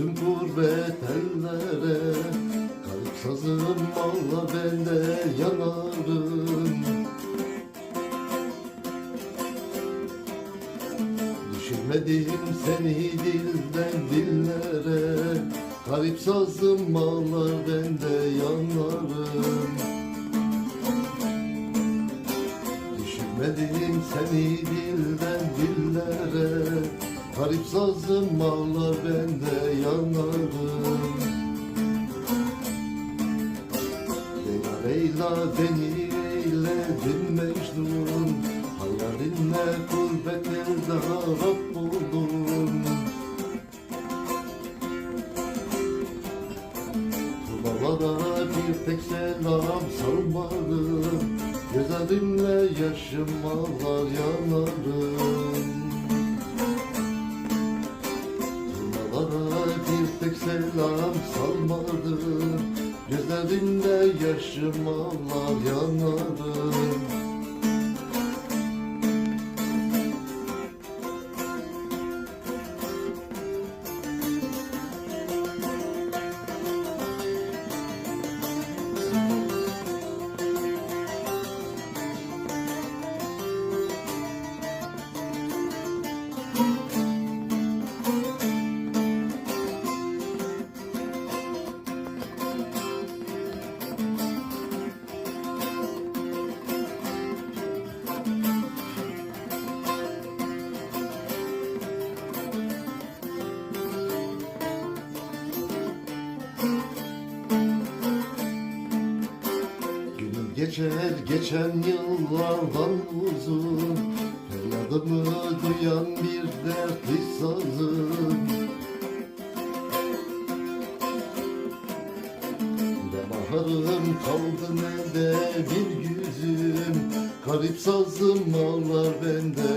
Tüm gurbet ellere Garip sazım valla ben yanarım Düşürmedim seni dilden dillere Garip sazım ağlar ben de Garip sazım ağlar ben de yanarım. Leyla Leyla beni eyledin Mecnun Hayalinle gurbet elde harap buldum. Turnalara bir tek selam salmadım Gözlerimle yaşım ağlar yanarım tek selam salmadım Gözlerimde yaşım ağlar yanarım geçer geçen yıllardan uzun. Feryadımı duyan bir dertli sazım Ne baharım kaldı ne de bir yüzüm. Garip sazım ağlar ben de